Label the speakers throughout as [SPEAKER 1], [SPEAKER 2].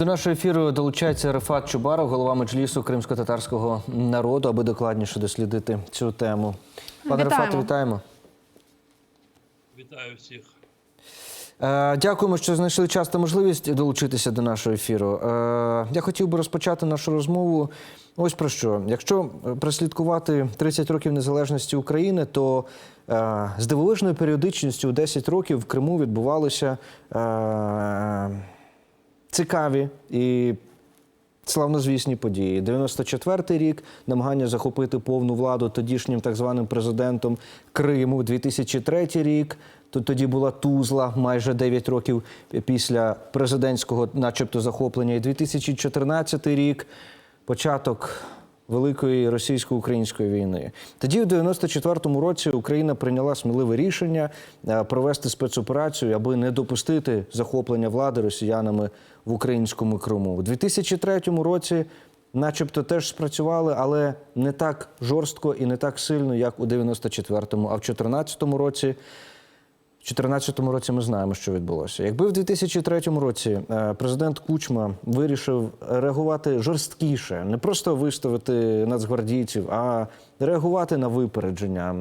[SPEAKER 1] До нашого ефіру долучається Рефат Чубаров, голова меджлісу кримсько-татарського народу, аби докладніше дослідити цю тему. Пане
[SPEAKER 2] Вітаємо.
[SPEAKER 1] Рефат, вітаємо.
[SPEAKER 3] Вітаю всіх.
[SPEAKER 1] Е, Дякуємо, що знайшли час та можливість долучитися до нашого ефіру. Е, Я хотів би розпочати нашу розмову. Ось про що. Якщо прослідкувати 30 років незалежності України, то е, з дивовижною періодичністю у 10 років в Криму відбувалися е, цікаві і славнозвісні події. 94-й рік намагання захопити повну владу тодішнім так званим президентом Криму. 2003 рік. то Тоді була Тузла майже 9 років після президентського, начебто, захоплення. І 2014 рік початок Великої російсько-української війни. Тоді, в 94-му році, Україна прийняла сміливе рішення е, провести спецоперацію, аби не допустити захоплення влади росіянами в українському Криму. У 2003 році, начебто, теж спрацювали, але не так жорстко і не так сильно, як у 94-му. А в 2014 році. В 2014 році ми знаємо, що відбулося. Якби в 2003 році е, президент Кучма вирішив реагувати жорсткіше, не просто виставити нацгвардійців, а реагувати на випередження,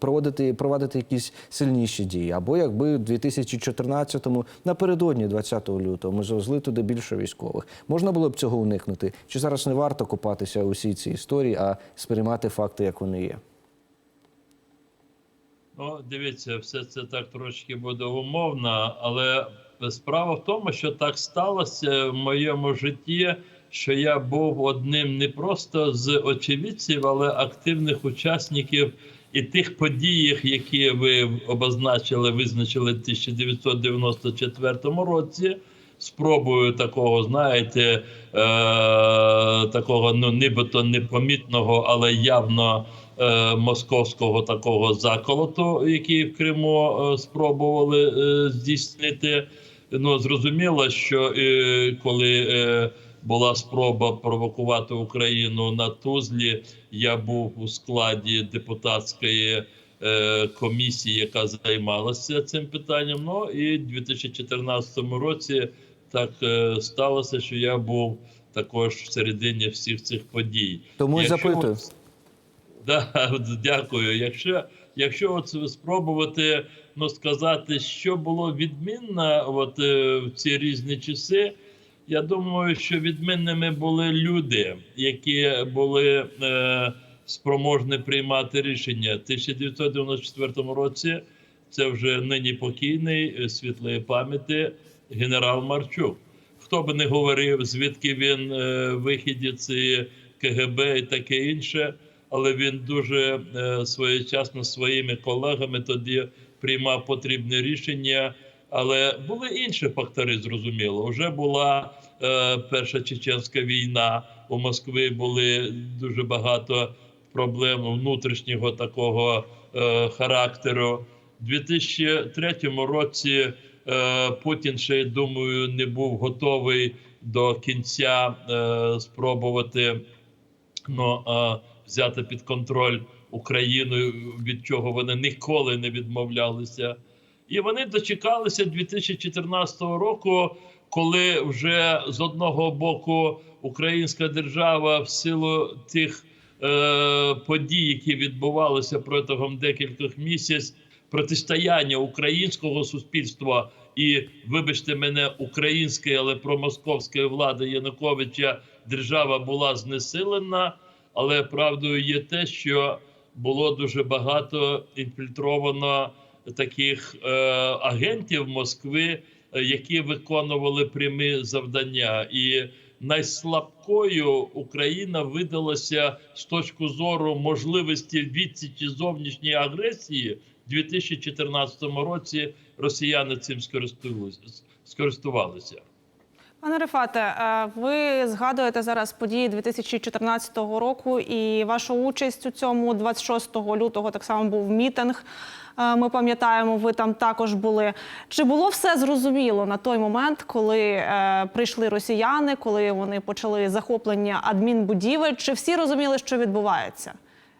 [SPEAKER 1] проводити, проводити якісь сильніші дії. Або якби в 2014-му, напередодні 20 лютого, ми завезли туди більше військових. Можна було б цього уникнути? Чи зараз не варто копатися у всій цій історії, а сприймати факти, як вони є?
[SPEAKER 3] Ну, дивіться, все це так трошки буде умовно, але справа в тому, що так сталося в моєму житті, що я був одним не просто з очевидців, але активних учасників і тих подій, які ви обозначили, визначили в 1994 році. Спробою такого, знаєте, е, такого ну нібито непомітного, але явно е, московського такого заколоту, який в Криму е, спробували е, здійснити. Ну зрозуміло, що е, коли е, була спроба провокувати Україну на Тузлі, я був у складі депутатської е, комісії, яка займалася цим питанням. Ну і в 2014 році так е, сталося, що я був також в середині всіх цих подій.
[SPEAKER 1] Тому і
[SPEAKER 3] Якщо
[SPEAKER 1] запитую.
[SPEAKER 3] Да, дякую. Якщо, якщо от спробувати ну, сказати, що було відмінно от, е, в ці різні часи, я думаю, що відмінними були люди, які були е, спроможні приймати рішення. В 1994 році це вже нині покійний е, світлої пам'яті генерал Марчук. Хто би не говорив, звідки він е, вихідець КГБ і таке інше, але він дуже е, своєчасно своїми колегами тоді приймав потрібне рішення. Але були інші фактори, зрозуміло. Вже була е, перша чеченська війна. У Москві були дуже багато проблем внутрішнього такого е, характеру. У 2003 році Путін ще думаю не був готовий до кінця е, спробувати ну, е, взяти під контроль Україну, від чого вони ніколи не відмовлялися. І вони дочекалися 2014 року, коли вже з одного боку українська держава в силу тих е, подій, які відбувалися протягом декількох місяців, протистояння українського суспільства і, вибачте мене, української, але промосковської влади Януковича держава була знесилена. Але правдою є те, що було дуже багато інфільтровано таких е, агентів Москви, е, які виконували прямі завдання. І найслабкою Україна видалася з точки зору можливості відсічі зовнішньої агресії. У 2014 році росіяни цим скористувалися.
[SPEAKER 2] Пане Рефате, ви згадуєте зараз події 2014 року і вашу участь у цьому 26 лютого так само був мітинг. Ми пам'ятаємо, ви там також були. Чи було все зрозуміло на той момент, коли е, прийшли росіяни, коли вони почали захоплення адмінбудівель? Чи всі розуміли, що відбувається?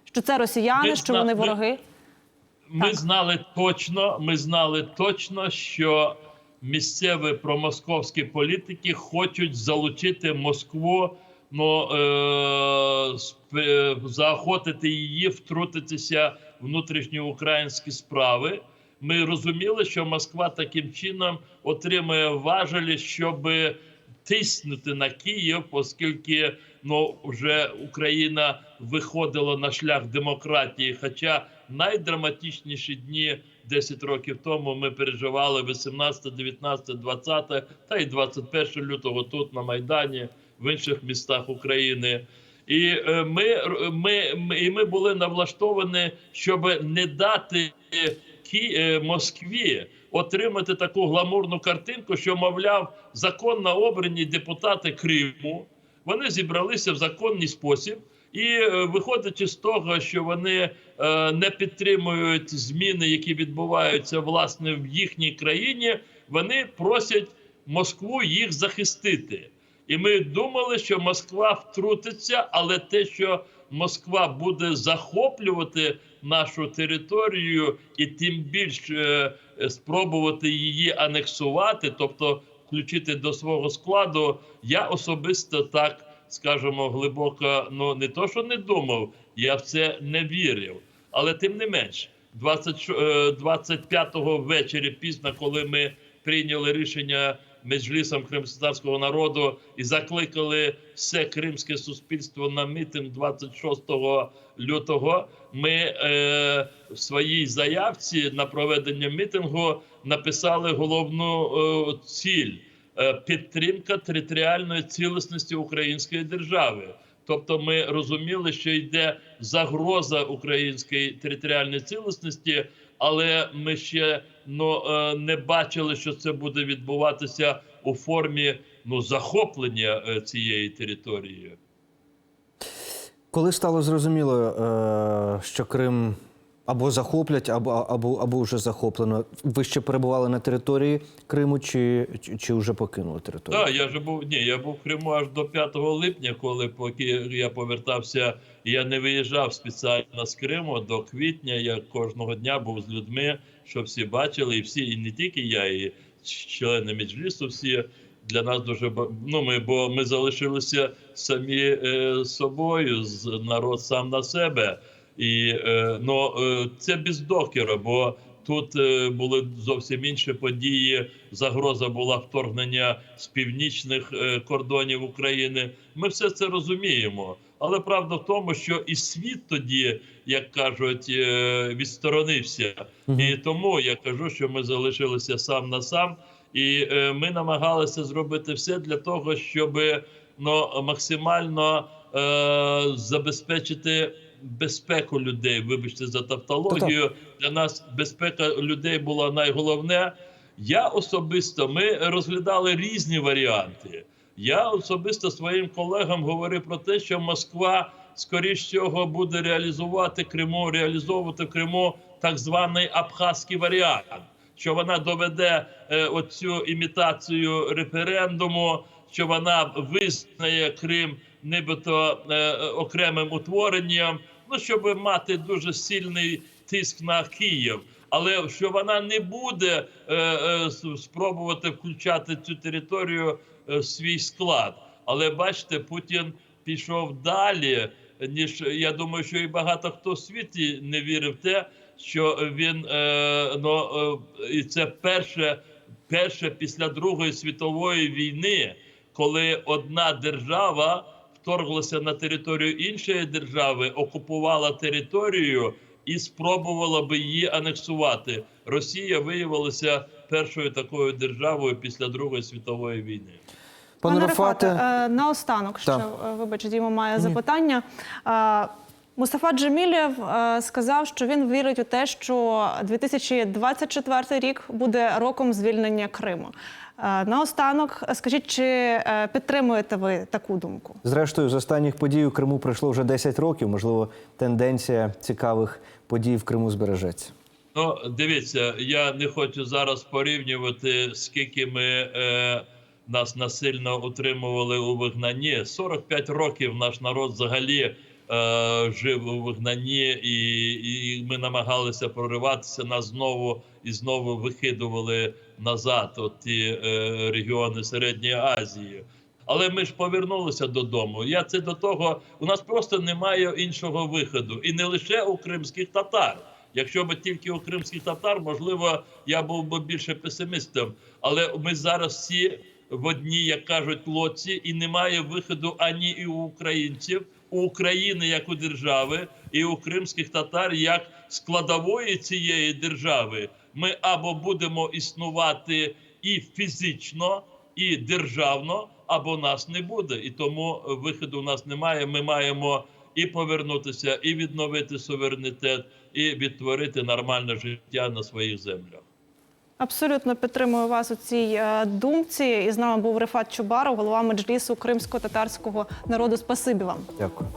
[SPEAKER 2] Що це росіяни, що вони вороги?
[SPEAKER 3] Ми
[SPEAKER 2] Так.
[SPEAKER 3] знали точно, ми знали точно, що місцеві промосковські політики хочуть залучити Москву, ну е, заохотити її втрутитися в внутрішні українські справи. Ми розуміли, що Москва таким чином отримує важелі, щоб тиснути на Київ, оскільки ну вже Україна виходила на шлях демократії. Хоча найдраматичніші дні 10 років тому ми переживали 18, 19, 20 та й 21 лютого тут на Майдані, в інших містах України. І е, ми, ми, і ми були навлаштовані, щоб не дати Ки- е, Москві отримати таку гламурну картинку, що, мовляв, законно обрані депутати Криму вони зібралися в законний спосіб. І е, виходячи з того, що вони е, не підтримують зміни, які відбуваються власне в їхній країні, вони просять Москву їх захистити. І ми думали, що Москва втрутиться, але те, що Москва буде захоплювати нашу територію і тим більше спробувати її анексувати, тобто включити до свого складу, я особисто так скажімо, глибоко, ну не то, що не думав, я в це не вірив. Але тим не менш, 20, ш- е, 25-го ввечері, пізно, коли ми прийняли рішення Меджлісом кримськотарського народу і закликали все кримське суспільство на мітинг 26 лютого, ми е, в своїй заявці на проведення мітингу написали головну е, ціль підтримка територіальної цілісності української держави. Тобто, ми розуміли, що йде загроза української територіальної цілісності, але ми ще ну, е, не бачили, що це буде відбуватися у формі ну, захоплення е, цієї території.
[SPEAKER 1] Коли стало зрозуміло, е, що Крим або захоплять, або, або, або вже захоплено, ви ще перебували на території Криму чи, чи, чи вже покинули територію?
[SPEAKER 3] Так, я ж був ні, я був в Криму аж до 5 липня, коли поки я повертався, я не виїжджав спеціально з Криму до квітня. Я кожного дня був з людьми, що всі бачили, і всі, і не тільки я, і члени Меджлісу всі. Для нас дуже ну, ми, бо ми залишилися самі е, собою, народ сам на себе. І е, ну, е, це без докера, бо тут е, були зовсім інші події. Загроза була вторгнення з північних е, кордонів України. Ми все це розуміємо. Але правда в тому, що і світ тоді, як кажуть, відсторонився. І тому я кажу, що ми залишилися сам на сам, і ми намагалися зробити все для того, щоб ну, максимально е, забезпечити безпеку людей. Вибачте за тавтологію. Для нас безпека людей була найголовне. Я особисто ми розглядали різні варіанти. Я особисто своїм колегам говорив про те, що Москва скоріш всього буде реалізувати Криму, реалізовувати в Криму так званий абхазький варіант, що вона доведе е, оцю імітацію референдуму, що вона визнає Крим нібито е, окремим утворенням, ну щоб мати дуже сильний тиск на Київ. Але що вона не буде е, е, спробувати включати цю територію е, в свій склад. Але бачите, Путін пішов далі, ніж я думаю, що і багато хто в світі не вірив те, що він е, ну, е, і це перше, перше після Другої світової війни, коли одна держава вторглася на територію іншої держави, окупувала територію і спробувала би її анексувати. Росія виявилася першою такою державою після Другої світової війни.
[SPEAKER 1] Пане Рафате,
[SPEAKER 2] е, наостанок що
[SPEAKER 1] вибачте,
[SPEAKER 2] е, вибач, Діма має запитання. Мустафа Джемілєв е, сказав, що він вірить у те, що 2024 рік буде роком звільнення Криму. Е, Наостанок, скажіть, чи е, підтримуєте ви таку думку?
[SPEAKER 1] зрештою, з останніх подій у Криму пройшло вже 10 років. Можливо, тенденція цікавих подій в Криму збережеться.
[SPEAKER 3] Ну, дивіться, я не хочу зараз порівнювати, скільки ми е, нас насильно утримували у вигнанні. 45 років наш народ взагалі жив у вигнанні, і, і ми намагалися прориватися. Нас знову і знову викидували назад от ті е, регіони Середньої Азії. Але ми ж повернулися додому. Я це до того. У нас просто немає іншого виходу, і не лише у кримських татар. Якщо б тільки у кримських татар, можливо, я був би більше песимістом. Але ми зараз всі в одній, як кажуть, лодці, і немає виходу ані у українців, у України як у держави, і у кримських татар як складової цієї держави. Ми або будемо існувати і фізично, і державно, або нас не буде. І тому виходу у нас немає. Ми маємо і повернутися, і відновити суверенітет, і відтворити нормальне життя на своїх землях.
[SPEAKER 2] Абсолютно підтримую вас у цій е, думці. І з нами був Рефат Чубаров, голова меджлісу кримсько-татарського народу. Спасибі вам.
[SPEAKER 1] Дякую.